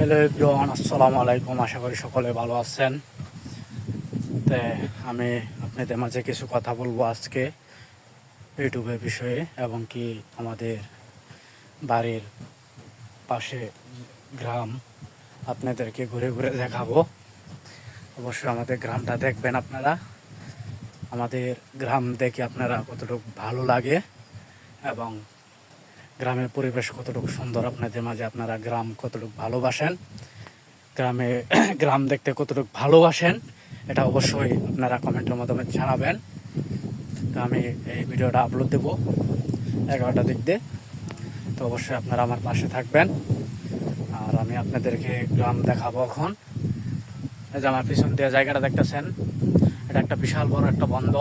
Hello everyone, আসসালামু আলাইকুম। আশা করি সকলে ভালো আছেন। তো, আমি আপনাদের মাঝে কিছু কথা বলব আজকে ইউটিউবের বিষয়ে এবং কি আমাদের বাড়ির পাশে গ্রাম আপনাদেরকে ঘুরে ঘুরে দেখাবো। অবশ্যই আমাদের গ্রামটা দেখবেন আপনারা। আমাদের গ্রাম দেখে আপনারা কতটুকু ভালো লাগে এবং গ্রামের পরিবেশ কতটুকু সুন্দর আপনাদের মাঝে আপনারা গ্রাম কতটুকু ভালোবাসেন, গ্রামে, গ্রাম দেখতে কতটুকু ভালোবাসেন, এটা অবশ্যই আপনারা কমেন্টের মাধ্যমে জানাবেন। তো আমি এই ভিডিওটা আপলোড দেব এগারোটা দিক দিয়ে। তো অবশ্যই আপনারা আমার পাশে থাকবেন। আর আমি আপনাদেরকে গ্রাম দেখাবো এখন। এই যে আমার পিছন দিয়ে জায়গাটা দেখতেছেন, এটা একটা বিশাল বড় একটা বন্ধ।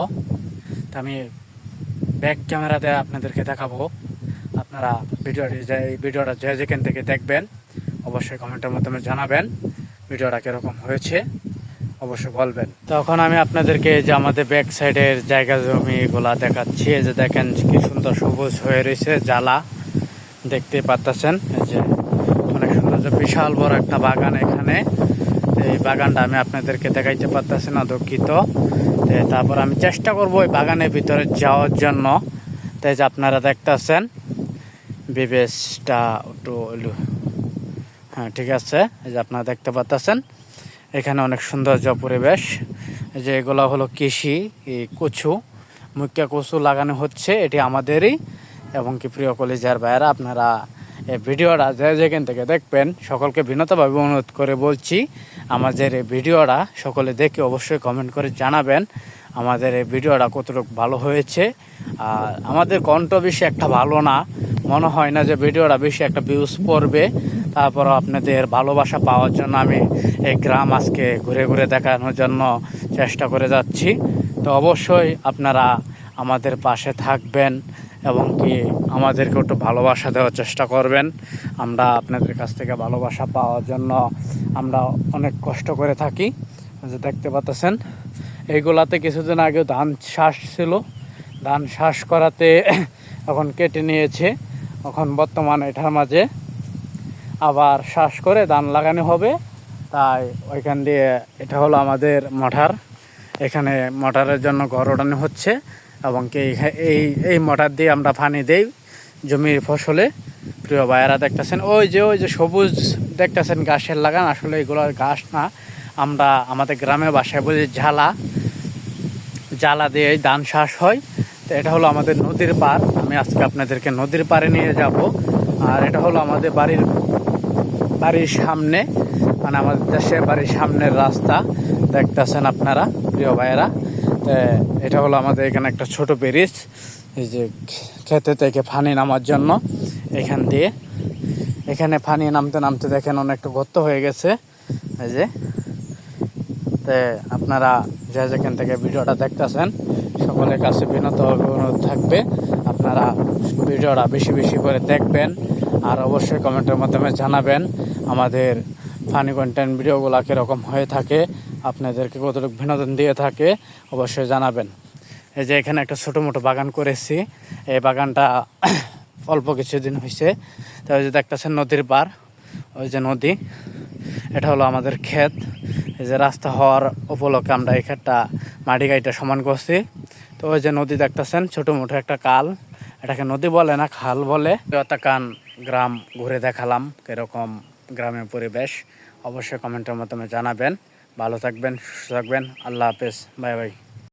তো আমি ব্যাক ক্যামেরাতে আপনাদেরকে দেখাবো। আপনারা ভিডিওটি যে ভিডিওটা যে যেখান থেকে দেখবেন, অবশ্যই কমেন্টের মাধ্যমে জানাবেন ভিডিওটা কীরকম হয়েছে। অবশ্যই বলবেন। তখন আমি আপনাদেরকে যে আমাদের ব্যাক সাইডের জায়গা জমিগুলা দেখাচ্ছি। যে দেখেন কি সুন্দর সবুজ হয়ে রয়েছে, জ্বালা দেখতে পাচ্ছেন যে অনেক সুন্দর যে বিশাল বড় একটা বাগান এখানে। এই বাগানটা আমি আপনাদেরকে দেখাইতে পারতেছি না, দুঃখিত। তারপর আমি চেষ্টা করব ওই বাগানের ভিতরে যাওয়ার জন্য। তাই যে আপনারা দেখতেছেন বিবেশটা একটু হ্যাঁ ঠিক আছে। এই যে আপনারা দেখতে পাচ্ছেন, এখানে অনেক সৌন্দর্য পরিবেশ। যে এগুলো হলো কৃষি কচু, মুখ্য কচু লাগানো হচ্ছে, এটি আমাদেরই। এবং কি প্রিয় কলেজার ভাইয়েরা, আপনারা এই ভিডিওটা যে যেখান থেকে দেখবেন, সকলকে বিনতভাবে অনুরোধ করে বলছি, আমাদের এই ভিডিওটা সকলে দেখে অবশ্যই কমেন্ট করে জানাবেন, আমাদের এই ভিডিওটা কতটুকু ভালো হয়েছে। আর আমাদের কণ্ঠ বেশি একটা ভালো না মনে হয় না যে ভিডিওটা বেশি একটা ভিউজ পড়বে। তারপরও আপনাদের ভালোবাসা পাওয়ার জন্য আমি এই গ্রাম আজকে ঘুরে ঘুরে দেখানোর জন্য চেষ্টা করে যাচ্ছি। তো অবশ্যই আপনারা আমাদের পাশে থাকবেন এবং কি আমাদেরকে একটু ভালোবাসা দেওয়ার চেষ্টা করবেন। আমরা আপনাদের কাছ থেকে ভালোবাসা পাওয়ার জন্য আমরা অনেক কষ্ট করে থাকি যে দেখতে পাচ্ছেন। এইগুলাতে কিছুদিন আগে ধান শ্বাস ছিল। ধান শ্বাস করাতে এখন কেটে নিয়েছে। এখন বর্তমান এটার মাঝে আবার শ্বাস করে ধান লাগানো হবে। তাই ওইখান দিয়ে এটা হলো আমাদের মঠার। এখানে মটারের জন্য ঘর ওঠানো হচ্ছে এবং কি এই- এই মটার দিয়ে আমরা পানি দেই জমির ফসলে। প্রিয় ভাইয়েরা দেখতেছেন, ওই যে ওই যে সবুজ দেখতেছেন গাছের লাগান। আসলে এগুলো ঘাস না। আমরা আমাদের গ্রামে বাসায় বলি ঝালা জ্বালা দিয়ে ধান শ্বাস হয়। তো এটা হলো আমাদের নদীর পার। আমি আজকে আপনাদেরকে নদীর পাড়ে নিয়ে যাব। আর এটা হলো আমাদের বাড়ির বাড়ির সামনে মানে আমাদের দেশের বাড়ির সামনের রাস্তা। দেখতেছেন আপনারা, প্রিয় ভাইয়েরা। তো এটা হলো আমাদের এখানে একটা ছোট ব্রিজ। এই যে খেতে থেকে ফানি নামার জন্য এখান দিয়ে। এখানে ফানি নামতে নামতে দেখেন অনেকটা গর্ত হয়ে গেছে। এই যে, তে আপনারা যে যেখান থেকে ভিডিওটা দেখতেছেন সকলের কাছে বিনত অনুরোধ থাকবে। আপনারা ভিডিওটা বেশি বেশি করে দেখবেন আর অবশ্যই কমেন্টের মাধ্যমে জানাবেন আমাদের ফানি কন্টেন্ট ভিডিওগুলো কীরকম হয়ে থাকে, আপনাদেরকে কতটুকু বিনোদন দিয়ে থাকে, অবশ্যই জানাবেন। এই যে এখানে একটা ছোটো মোটো বাগান করেছি। এই বাগানটা অল্প কিছুদিন হয়েছে। তো ওই যে দেখতেছেন নদীর পার, ওই যে নদী। এটা হলো আমাদের ক্ষেত। এই যে রাস্তা হওয়ার উপলক্ষে আমরা এখানটা মাটি গাড়িটা সমান করছি। তো ওই যে নদী দেখতেছেন, ছোটো মোটো একটা কাল এটাকে নদী বলে না, খাল বলে। কান গ্রাম ঘুরে দেখালাম কীরকম গ্রামের পরিবেশ। অবশ্যই কমেন্টের মাধ্যমে জানাবেন। ভালো থাকবেন, সুস্থ থাকবেন। আল্লাহ হাফেজ। Bye bye.